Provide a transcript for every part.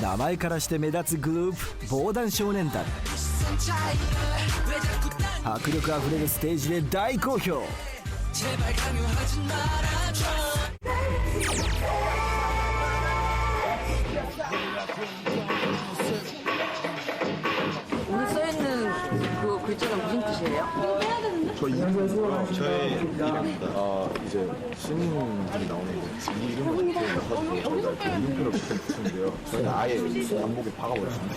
名前からして目立つグループ防弾少年団。迫力あふれるステージで大好評。 저의 이름입니다 아 이제 신인분이 나오는데 이 이름을 어떻게 가지고 저희가 이렇게 이름표를 붙였는데요 저희는 아예 안목에 박아버렸습니다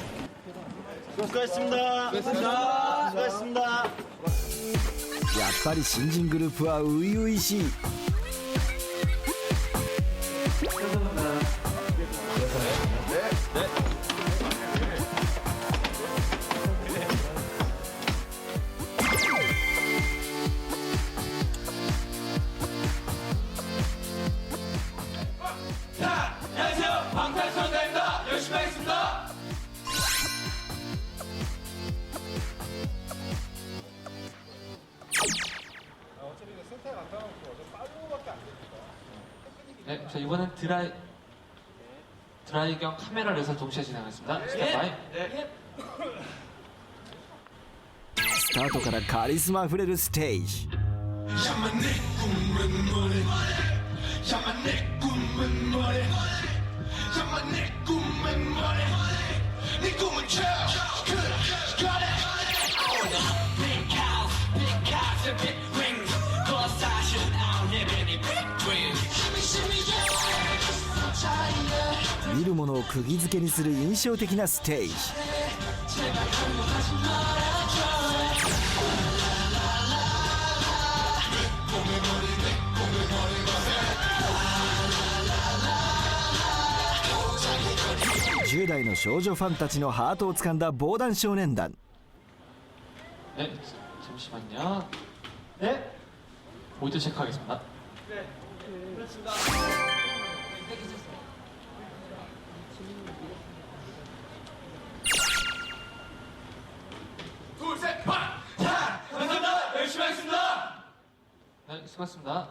수고하셨습니다 수고하셨습니다 수고하셨습니다 やっぱり新人グループは初々しい 네, 자 이번엔 드라이 드라이 겸 카메라를 해서 동시에 진행하겠습니다. 스탠바이. スタートからカリスマあふれるステージ 見る者 を釘付けにする印象的なステージ 10代の少女ファンたちのハートをつかんだ防弾少年団 네, 잠시만요. 네. 모두 체크하겠습니다. 네, 수고하셨습니다.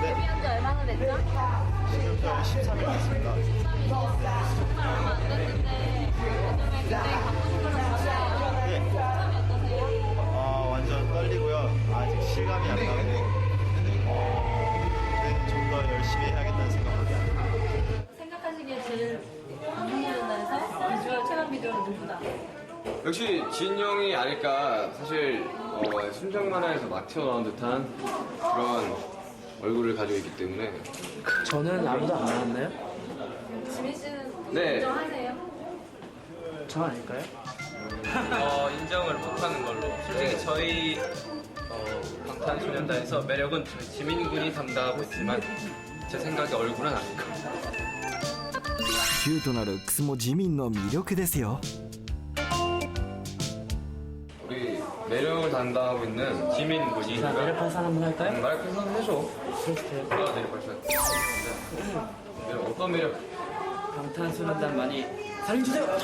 데뷔한 지 얼마나 됐죠? 지금 13일 됐습니다 정말 얼마 안 됐는데 요즘에 굉장히 바쁘신 걸로 봤어요. 처음이 어떠세요? 아 완전 떨리고요 아직 실감이 안 나고 어, 좀더 열심히 해야겠다는 생각 역시 진 형이 아닐까. 사실 어, 순정 만화에서 막 튀어나온 듯한 그런 얼굴을 가지고 있기 때문에. 저는 아무도 안 나왔나요? 지민 씨는 네. 인정하세요? 저 아닐까요? 어, 인정을 못하는 걸로. 솔직히 저희 어, 방탄소년단에서 매력은 저희 지민 군이 담당하고 있지만 제 생각에 얼굴은 아닐 겁니다. キュートなルックスも地味の魅力ですよ 매력을 담당하고 있는 지민 군이 자, 매력판 사람 한번 할까요? 마이크 선 해줘. 그렇게 내가 매력 발산. 매력 어떤 매력? 방탄소년단 많이 사랑해주세요!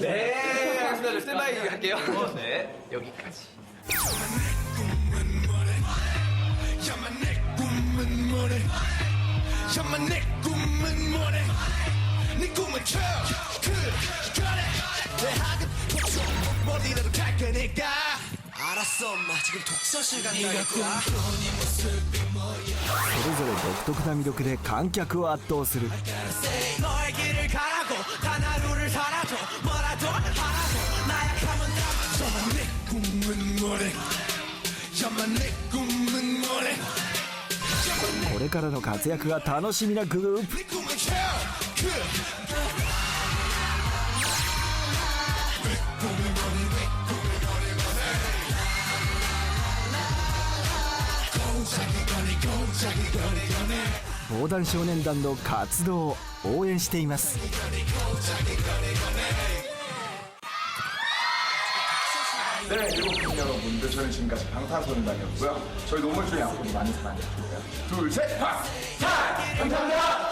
네, 알겠습니다. 스탠바이 할게요. 네, 여기까지. 내 꿈은 뭐래 네 꿈은 척그 그래 대학은 독서 머리라도 갈 테니까 알았어 엄마 지금 독서실 간다니까 それぞれ独特な魅力で観客を圧倒する 너의 길을 가라고 단 하루를 살아도 뭐라도 하라고 나약하면 다 야만 내 꿈은 뭐래 야만 내 꿈은 뭐래 これからの活躍が楽しみなグループ 네 꿈은 講談少年団の活動を応援しています 네, 일곱 분 여러분들, 저는 지금까지 방탄소년단이었고요. 저희 노물 중에 앞으로 많이 사랑해주세요. 둘, 셋, 파! 타! 감사합니다!